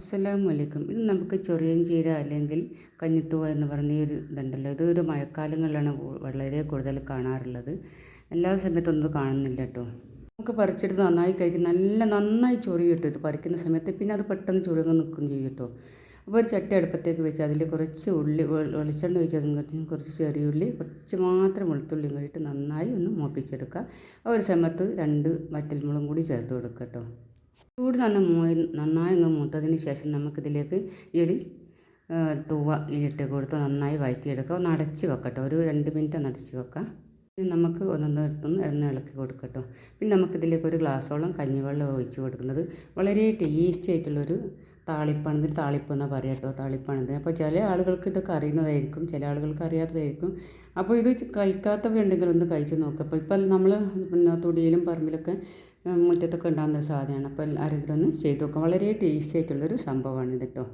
അസ്സലാമു വലൈക്കും ഇത് നമുക്ക് ചൊറിയൻ ചീര അല്ലെങ്കിൽ കഞ്ഞിത്തുവ എന്ന് പറഞ്ഞ ഒരു ഇതുണ്ടല്ലോ. ഇത് ഒരു മഴക്കാലങ്ങളിലാണ് വളരെ കൂടുതൽ കാണാറുള്ളത്. എല്ലാ സമയത്തൊന്നും ഇത് കാണുന്നില്ല കേട്ടോ നമുക്ക് പറിച്ചെടുത്ത് നന്നായി കഴിക്കും. നല്ല നന്നായി ചൊറി കിട്ടും ഇത് പറിക്കുന്ന സമയത്ത്. പിന്നെ അത് പെട്ടെന്ന് ചുരുങ്ങി നിൽക്കും ചെയ്യും കേട്ടോ അപ്പോൾ ഒരു ചട്ടി അടുപ്പത്തേക്ക് വെച്ച് അതിൽ കുറച്ച് ഉള്ളി വെളിച്ചെണ്ണ വെച്ച് അതിന് കുറച്ച് ചെറിയ ഉള്ളി കുറച്ച് മാത്രം വെളുത്തുള്ളിയും കൂടിയിട്ട് നന്നായി ഒന്ന് മൂപ്പിച്ചെടുക്കുക. ആ ഒരു സമയത്ത് രണ്ട് വറ്റൽമുളകും കൂടി ചേർത്ത് കൊടുക്കുക കേട്ടോ ചൂട് നല്ല മൂ നന്നായി ഒന്ന് മൂത്തതിന് ശേഷം നമുക്കിതിലേക്ക് ഈ ഒരു തൂവ ഇട്ട് കൊടുത്ത് നന്നായി വഴറ്റിയെടുക്കുക ഒന്ന് അടച്ച് വെക്കട്ടോ. ഒരു രണ്ട് മിനിറ്റ് ഒന്ന് അടച്ച് വെക്കാം. ഇത് നമുക്ക് ഒന്ന് എടുത്തൊന്ന് എണ്ണ ഇളക്കി കൊടുക്കട്ടോ. പിന്നെ നമുക്കിതിലേക്ക് ഒരു ഗ്ലാസ്സോളം കഞ്ഞിവെള്ളം ഒഴിച്ച് കൊടുക്കുന്നത് വളരെ ടേസ്റ്റി ആയിട്ടുള്ളൊരു താളിപ്പാണ്. ഇതിന് താളിപ്പ് എന്നാണ് പറയുക കേട്ടോ. താളിപ്പാണിത് അപ്പോൾ ചില ആളുകൾക്ക് ഇതൊക്കെ അറിയുന്നതായിരിക്കും. ചില ആളുകൾക്ക് അറിയാത്തതായിരിക്കും. അപ്പോൾ ഇത് കഴിക്കാത്തവരുണ്ടെങ്കിൽ ഒന്ന് കഴിച്ച് നോക്കുക അപ്പോൾ ഇപ്പം നമ്മൾ പിന്നെ തൊടിയിലും പറമ്പിലൊക്കെ മുറ്റത്തൊക്കെ ഉണ്ടാകുന്ന സാധനമാണ്. അപ്പോൾ ആരെങ്കിലും ഒന്ന് ചെയ്ത് നോക്കാം. വളരെ ടേസ്റ്റി ആയിട്ടുള്ളൊരു സംഭവമാണ് ഇത് കേട്ടോ.